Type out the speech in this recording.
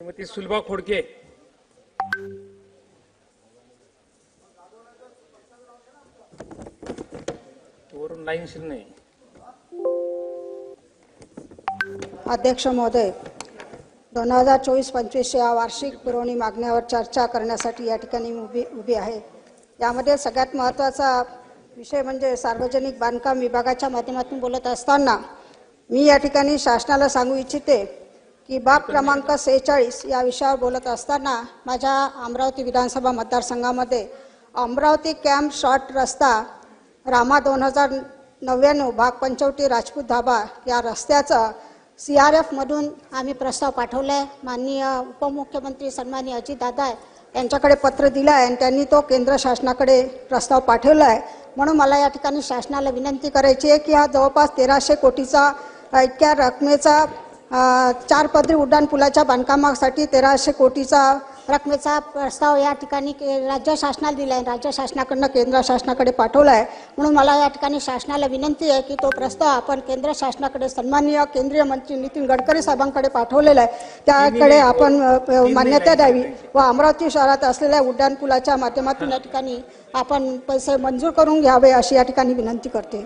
श्रीमती सुलभा खोडके. वरून लाईन नाही अध्यक्ष महोदय दोन हजार चोवीस पंचवीस या वार्षिक पुरवणी मागण्यावर चर्चा करण्यासाठी या ठिकाणी मी उभी उभी आहे. यामध्ये सगळ्यात महत्त्वाचा विषय म्हणजे सार्वजनिक बांधकाम विभागाच्या माध्यमातून बोलत असताना मी या ठिकाणी शासनाला सांगू इच्छिते की बाब क्रमांक सेहेचाळीस या विषयावर बोलत असताना माझ्या अमरावती विधानसभा मतदारसंघामध्ये अमरावती कॅम्प शॉर्ट रस्ता रामा दोन हजार नव्याण्णव भाग पंचवटी राजपूत धाबा या रस्त्याचं सी आर एफमधून आम्ही प्रस्ताव पाठवला आहे माननीय उपमुख्यमंत्री सन्माननीय अजितदादा यांच्याकडे पत्र दिलं आहे आणि त्यांनी तो केंद्र शासनाकडे प्रस्ताव पाठवला आहे म्हणून मला या ठिकाणी शासनाला विनंती करायची आहे की हा जवळपास तेराशे कोटीचा इतक्या रकमेचा चार पदरी उड्डाणपुलाच्या बांधकामासाठी तेराशे कोटीचा रकमेचा प्रस्ताव या ठिकाणी के- राज्य शासनाला दिला आहे राज्य शासनाकडनं केंद्र शासनाकडे पाठवला आहे म्हणून मला या ठिकाणी शासनाला विनंती आहे की तो प्रस्ताव आपण केंद्र शासनाकडे सन्माननीय केंद्रीय मंत्री नितीन गडकरी साहेबांकडे पाठवलेला आहे. त्याकडे आपण मान्यता द्यावी व अमरावती शहरात असलेल्या उड्डाणपुलाच्या माध्यमातून या ठिकाणी आपण पैसे मंजूर करून घ्यावे अशी या ठिकाणी विनंती करते.